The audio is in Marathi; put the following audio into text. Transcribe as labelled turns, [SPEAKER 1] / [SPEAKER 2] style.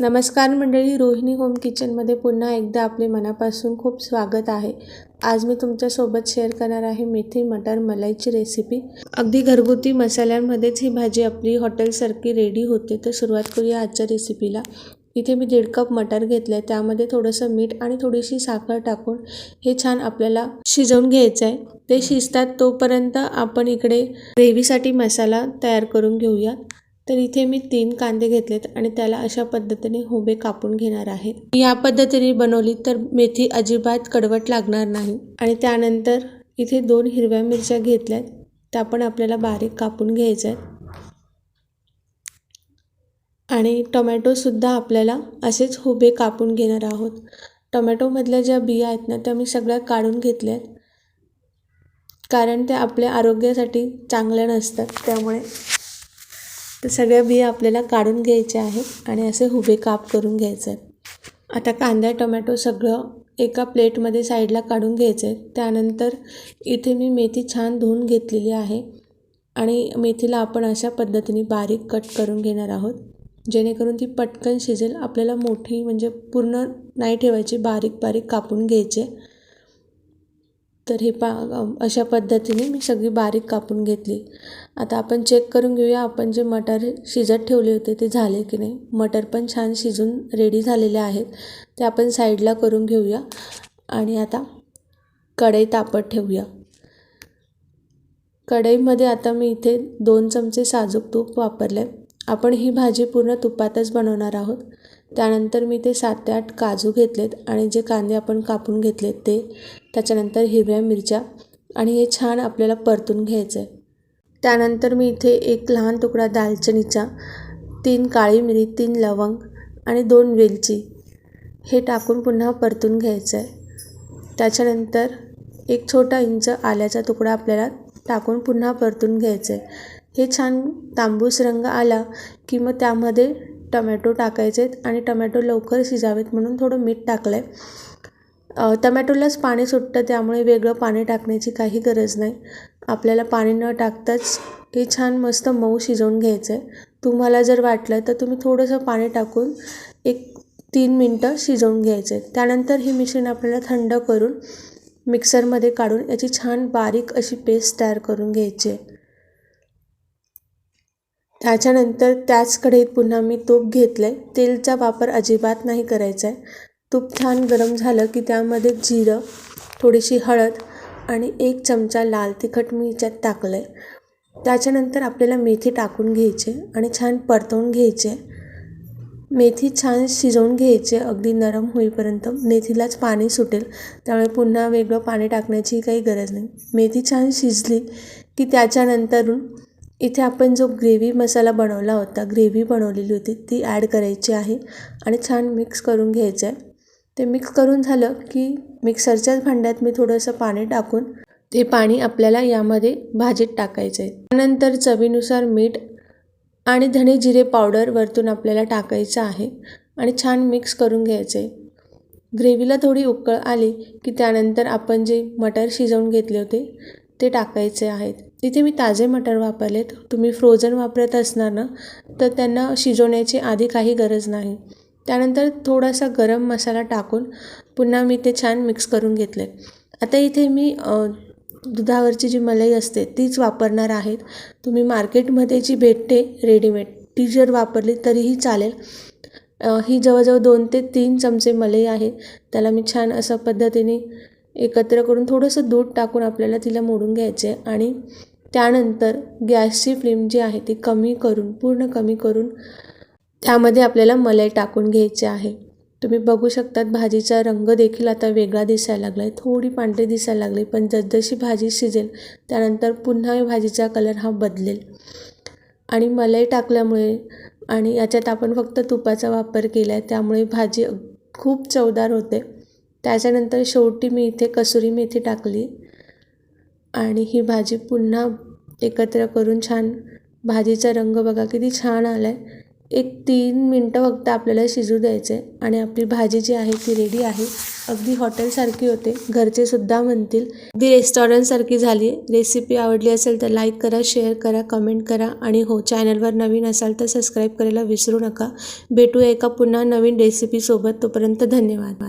[SPEAKER 1] नमस्कार मंडळी रोहिणी होम किचनमध्ये पुन्हा एकदा आपले मनापासून खूप स्वागत आहे. आज मी तुमच्यासोबत शेअर करणार आहे मेथी मटर मलाईची रेसिपी. अगदी घरगुती मसाल्यांमध्येच ही भाजी आपली हॉटेलसारखी रेडी होते. तर सुरुवात करूया आजच्या रेसिपीला इथे मी दीड कप मटर घेतलं आहे त्यामध्ये थोडंसं मीठ आणि थोडीशी साखर टाकून हे छान आपल्याला शिजवून घ्यायचं आहे ते शिजतात तोपर्यंत आपण इकडे ग्रेव्हीसाठी मसाला तयार करून घेऊया. तर इथे मी तीन कांदे घेतलेत आणि त्याला अशा पद्धतीने हुबे कापून घेणार आहे. या पद्धतीने बनवली तर मेथी अजिबात कडवट लागणार नाही. आणि त्यानंतर इथे दोन हिरव्या मिरच्या घेतल्यात. त्या पण आपल्याला बारीक कापून घ्यायच्या आहेत आणि टोमॅटोसुद्धा आपल्याला असेच हुबे कापून घेणार आहोत. टोमॅटोमधल्या ज्या बिया आहेत ना त्या मी सगळ्या काढून घेतल्या आहेत कारण त्या आपल्या आरोग्यासाठी चांगल्या नसतात त्यामुळे तर सगळ्या बिया आपल्याला काढून घ्यायच्या आहेत आणि असे हुबे काप करून घ्यायचे आहेत. आता कांदा टोमॅटो सगळं एका प्लेटमध्ये साईडला काढून घ्यायचं आहे त्यानंतर इथे मी मेथी छान धुवून घेतलेली आहे आणि मेथीला आपण अशा पद्धतीने बारीक कट करून घेणार आहोत. जेणेकरून ती पटकन शिजेल. आपल्याला मोठी म्हणजे पूर्ण नाही ठेवायची बारीक बारीक कापून घ्यायचे तर हे पा अशा पद्धतीने मी सगळी बारीक कापून घेतली. आता आपण चेक करून घेऊया आपण जे मटर शिजत ठेवले होते ते झाले की नाही. मटर पण छान शिजून रेडी झालेले आहेत. ते आपण साईडला करून घेऊया आणि आता कढई तापत ठेवूया. कढईमध्ये आता मी इथे दोन चमचे साजूक तूप वापरले आपण ही भाजी पूर्ण तुपातच बनवणार आहोत. त्यानंतर मी ते सात ते आठ काजू घेतलेत आणि जे कांदे आपण कापून घेतलेत ते त्याच्यानंतर हिरव्या मिरच्या आणि हे छान आपल्याला परतून घ्यायचं आहे त्यानंतर मी इथे एक लहान तुकडा दालचिनीचा तीन काळी मिरी तीन लवंग आणि दोन वेलची हे टाकून पुन्हा परतून घ्यायचं आहे त्याच्यानंतर एक छोटा इंच आल्याचा तुकडा आपल्याला टाकून पुन्हा परतून घ्यायचं आहे हे छान तांबूस रंग आला की मग त्यामध्ये टमॅटो टाकायचे आहेत आणि टमॅटो लवकर शिजावेत म्हणून थोडं मीठ टाकलं आहे टमॅटोलाच पाणी सुटतं त्यामुळे वेगळं पाणी टाकण्याची काही गरज नाही. आपल्याला पाणी न टाकताच हे छान मस्त मऊ शिजवून घ्यायचं आहे तुम्हाला जर वाटलं तर तुम्ही थोडंसं पाणी टाकून एक तीन मिनटं शिजवून घ्यायचं आहे त्यानंतर हे मिश्रण आपल्याला थंड करून मिक्सरमध्ये काढून याची छान बारीक अशी पेस्ट तयार करून घ्यायची आहे त्याच्यानंतर त्याच कढईत पुन्हा मी तूप घेतलं आहे तेलचा वापर अजिबात नाही करायचा आहे तूप छान गरम झालं की त्यामध्ये जिरं थोडीशी हळद आणि एक चमचा लाल तिखट मी याच्यात टाकलं आहे त्याच्यानंतर आपल्याला मेथी टाकून घ्यायची आणि छान परतवून घ्यायचे. मेथी छान शिजवून घ्यायचे अगदी नरम होईपर्यंत. मेथीलाच पाणी सुटेल त्यामुळे पुन्हा वेगळं पाणी टाकण्याची काही गरज नाही. मेथी छान शिजली की त्याच्यानंतरून इथे आपण जो ग्रेव्ही मसाला बनवला होता ग्रेव्ही बनवलेली होती ती ॲड करायची आहे आणि छान मिक्स करून घ्यायचं आहे. ते मिक्स करून झालं की मिक्सरच्याच भांड्यात मी थोडंसं पाणी टाकून ते पाणी आपल्याला यामध्ये भाजीत टाकायचं आहे त्यानंतर चवीनुसार मीठ आणि धणे जिरे पावडर वरतून आपल्याला टाकायचं आहे आणि छान मिक्स करून घ्यायचं आहे ग्रेव्हीला थोडी उकळ आली की त्यानंतर आपण जे मटर शिजवून घेतले होते ते टाकायचे आहेत. तिथे मी ताजे मटर वापरलेत. तुम्ही फ्रोझन वापरत असणार ना तर त्यांना शिजवण्याची आधी काही गरज नाही. त्यानंतर थोडासा गरम मसाला टाकून पुन्हा मी ते छान मिक्स करून घेतले. आता इथे मी दुधावरची जी मलाई असते तीच वापरणार आहेत. तुम्ही मार्केटमध्ये जी भेटते रेडीमेड ती जर वापरली तरीही चालेल. ही जवळजवळ दोन ते तीन चमचे मलई आहे. त्याला मी छान अशा पद्धतीने एकत्र करून थोडंसं दूध टाकून आपल्याला तिला मोडून घ्यायचे आणि त्यानंतर गॅसची फ्लेम जी आहे ती कमी करून पूर्ण कमी करून त्यामध्ये आपल्याला मलाई टाकून घ्यायची आहे. तुम्ही बघू शकतात भाजीचा रंग देखील आता वेगळा दिसायला लागला आहे थोडी पांढरी दिसायला लागली पण जसजशी भाजी शिजेल त्यानंतर पुन्हा भाजीचा कलर हा बदलेल. आणि मलाई टाकल्यामुळे आणि याच्यात आपण फक्त तुपाचा वापर केला आहे त्यामुळे भाजी खूप चवदार होते. त्याच्यानंतर शेवटी मी इथे कसुरी मेथी टाकली. आणि ही भाजी पुन्हा एकत्र करून छान भाजीचा रंग बघा किती छान आला आहे एक तीन मिनटं फक्त आपल्याला शिजू द्यायचं आहे आणि आपली भाजी जी आहे ती रेडी आहे. अगदी हॉटेलसारखी होते. घरचे सुद्धा म्हणतील अगदी रेस्टॉरंटसारखी झाली आहे. रेसिपी आवडली असेल तर लाईक करा शेअर करा कमेंट करा आणि हो चॅनलवर नवीन असाल तर सबस्क्राईब करायला विसरू नका. भेटूया एका पुन्हा नवीन रेसिपीसोबत तोपर्यंत धन्यवाद.